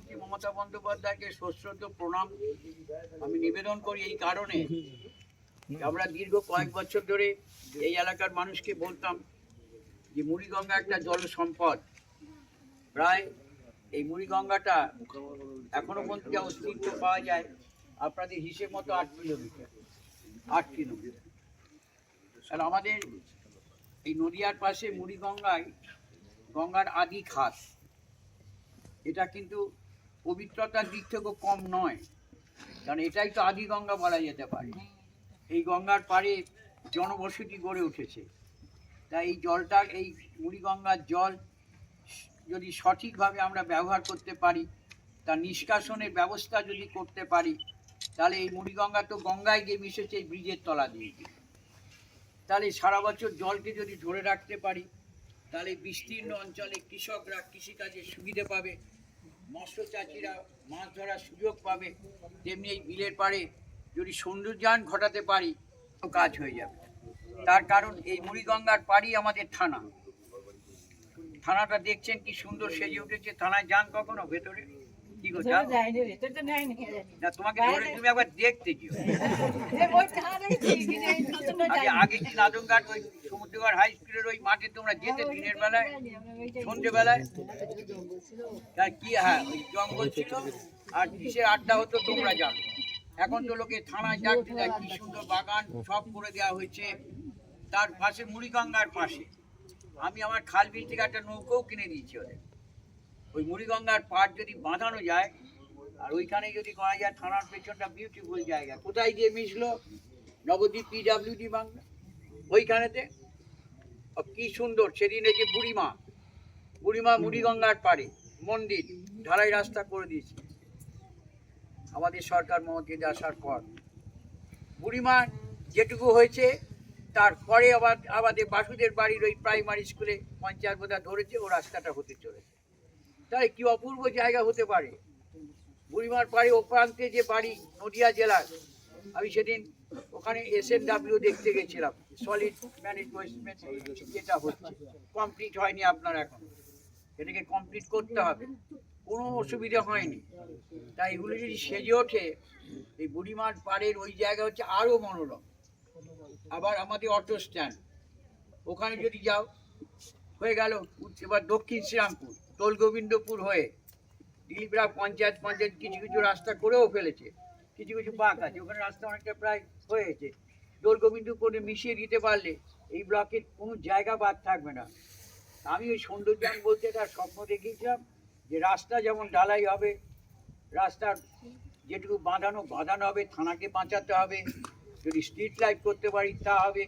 মুখ্যমন্ত্রী মমতা বন্দ্যোপাধ্যায়কে সশ্রদ্ধ প্রণাম আমি নিবেদন করি এই কারণে আমরা দীর্ঘ কয়েক বছর ধরে এই এলাকার মানুষকে বলতাম যে মুড়িগঙ্গা একটা জল সম্পদ প্রায় এই মুড়িগঙ্গাটা এখনও পর্যন্ত যা অস্তিত্ব পাওয়া যায় আপনাদের হিসেব মতো আট কিলোমিটার আট কিলোমিটার। আমাদের এই নদিয়ার পাশে মুড়িগঙ্গায় গঙ্গার আদি খাস এটা কিন্তু পবিত্রতার দিক থেকেও কম নয়। কারণ এটাই তো আদি গঙ্গা বলা যেতে পারে। এই গঙ্গার পাড়ে জনবসতি গড়ে উঠেছে। তাই এই জলটা, এই মুড়িগঙ্গার জল যদি সঠিকভাবে আমরা ব্যবহার করতে পারি, তার নিষ্কাশনের ব্যবস্থা যদি করতে পারি, তাহলে এই মুড়িগঙ্গা তো গঙ্গায় গিয়ে মিশেছে এই ব্রিজের তলা দিয়ে তাহলে সারা বছর জলকে যদি ধরে রাখতে পারি, তাহলে বিস্তীর্ণ অঞ্চলে কৃষকরা কৃষিকাজে সুবিধে পাবে। মৎস্য চাষিরা মাছ ধরার সুযোগ পাবে। তেমনি এই বিলের পাড়ে যদি সৌন্দর্যায়ন ঘটাতে পারি, তো কাজ হয়ে যাবে। তার কারণ এই মুড়িগঙ্গার পাড়ি আমাদের থানা। থানাটা দেখছেন কি সুন্দর সেজে উঠেছে। থানায় যান কখনো? ভেতরে? কি? না তোমাকে ধরে তুমি একবার দেখতে আগে কি ওই সমুদ্রগড় হাই স্কুলের ওই মাঠে তোমরা যেতে দিনের বেলায়? তার কি হ্যাঁ ওই জঙ্গল ছিল আর কিসের আড্ডা হতো তোমরা জানো। এখন তো লোকে থানায় যাচ্ছে দেখ কি সুন্দর বাগান সব করে দেওয়া হয়েছে। তার পাশে মুড়িগঙ্গার পাশে। আমি আমার খাল বিল থেকে একটা নৌকোও কিনে দিয়েছি ওদের। ওই মুড়িগঙ্গার পাড় যদি বাঁধানো যায়, আর ওইখানে যদি করা যায়, থানার পেছনটা বিউটিফুল জায়গা। কোথায় গিয়ে মিশলো? Nabadwip PWD bungalow. ওইখানেতে? কি সুন্দর, সেদিন এই যে বুড়িমা বুড়িমা মুড়িগঙ্গার পাড়ে, মন্দির, ঢালাই রাস্তা করে দিয়েছে। আমাদের সরকার মমতাজ আসার পর। বুড়িমা যেটুকু হয়েছে, তারপরে আবার, আমাদের বাসুদের বাড়ির ওই প্রাইমারি স্কুলে পঞ্চায়েত বোধহয় ধরেছে, ও রাস্তাটা হতে চলেছে। তাই কি অপূর্ব জায়গা হতে পারে? বুড়িমার পাড়ে ও প্রান্তে যে বাড়ি নদিয়া জেলার, আমি সেদিন ওখানে এস এন ডাব্লিউ দেখতে গেছিলাম। সলিড ম্যানেজমেন্ট যেটা হচ্ছে। কমপ্লিট হয়নি আপনার এখন। এটাকে কমপ্লিট করতে হবে। কোনো অসুবিধা হয়নি। তাই এগুলো যদি সেজে ওঠে, এই বুড়িমার পাড়ের ওই জায়গা হচ্ছে আরও মনোরম। আবার আমাদের অটো স্ট্যান্ড ওখানে যদি যাও, হয়ে গেল এবার দক্ষিণ শ্রীরামপুর। গোবিন্দপুর হয়ে দিলীপরা পঞ্চায়েত পঞ্চায়েত কিছু কিছু রাস্তা করেও ফেলেছে। কিছু কিছু বাঁক আছে, ওখানে রাস্তা অনেকটা প্রায় হয়েছে দোল গোবিন্দপুরে মিশিয়ে দিতে পারলে এই ব্লকের কোনো জায়গা বাদ থাকবে না। আমি ওই সৌন্দর্যায়ন বলতে তার স্বপ্ন দেখিয়েছিলাম যে রাস্তা যেমন ঢালাই হবে, রাস্তার যেটুকু বাঁধানো বাঁধানো হবে, থানাকে বাঁচাতে হবে, যদি স্ট্রিট লাইট করতে পারি তা হবে,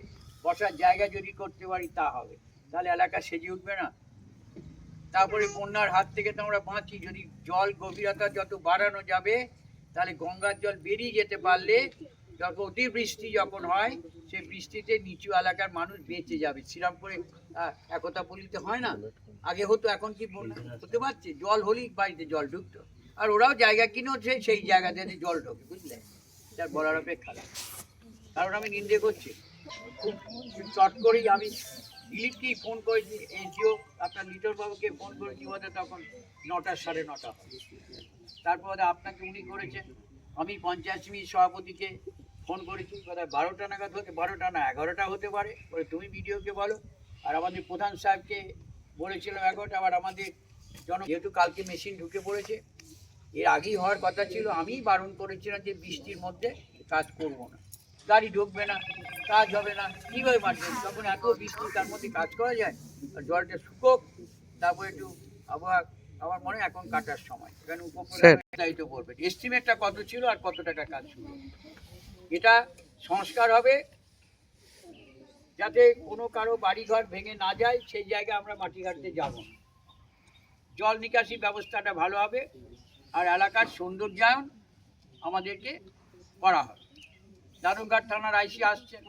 বসার জায়গা যদি করতে পারি তা হবে। তাহলে এলাকা সেজে উঠবে না। তারপরে বন্যার হাত থেকে তো আমরা বাঁচি। যদি জল গভীরতা যত বাড়ানো যাবে, তাহলে গঙ্গার জল বেরিয়ে যেতে পারলে যখন অতিবৃষ্টি যখন হয়, সেই বৃষ্টিতে নিচু এলাকার মানুষ বেঁচে যাবে। শ্রীরামপুরে একতা পল্লীতে হয় না? আগে হতো, এখন কি হতে পারছে? জল হলেই বাড়িতে জল ঢুকতো। আর ওরাও জায়গা কিনেছে সেই জায়গাতে জল ঢোকে, বুঝলে? তার বলার অপেক্ষা। কারণ আমি নিন্দে করছি। চট করেই আমি দিলীপকেই ফোন করেছি, এনজিও আপনার বাবুকে ফোন করেছি বোধ তখন নটা সাড়ে নটা। তারপর আপনাকে উনি করেছেন, আমি পঞ্চায়েত সভাপতিকে ফোন করেছি বোধহয় বারোটা নাগাদ হতে, বারোটা না, এগারোটা হতে পারে বলে তুমি ভিডিওকে বলো আর আমাদের প্রধান সাহেবকে বলেছিলাম এগারোটা আবার আমাদের জন, যেহেতু কালকে মেশিন ঢুকে পড়েছে, এর আগেই হওয়ার কথা ছিল, আমিই বারণ করেছিলাম যে বৃষ্টির মধ্যে কাজ করব না গাড়ি ঢুকবে না কাজ হবে না কীভাবে মাঠে যখন এত বৃষ্টি তার মধ্যে কাজ করা যায়? আর জলটা শুকোক তারপর একটু আবহাওয়া আমার মনে হয় এখন কাটার সময়। এখানে স্যার। উপকূল বলবেন এস্টিমেটটা কত ছিল আর কত টাকা কাজ শুরু এটা সংস্কার হবে যাতে কোনো কারও বাড়িঘর ভেঙে না যায় সেই জায়গায় আমরা মাটি কাটতে যাব। জল নিকাশি ব্যবস্থাটা ভালো হবে আর এলাকার সৌন্দর্যায়ন আমাদেরকে করা হবে। দারুঘাট থানার আইসি আসছেন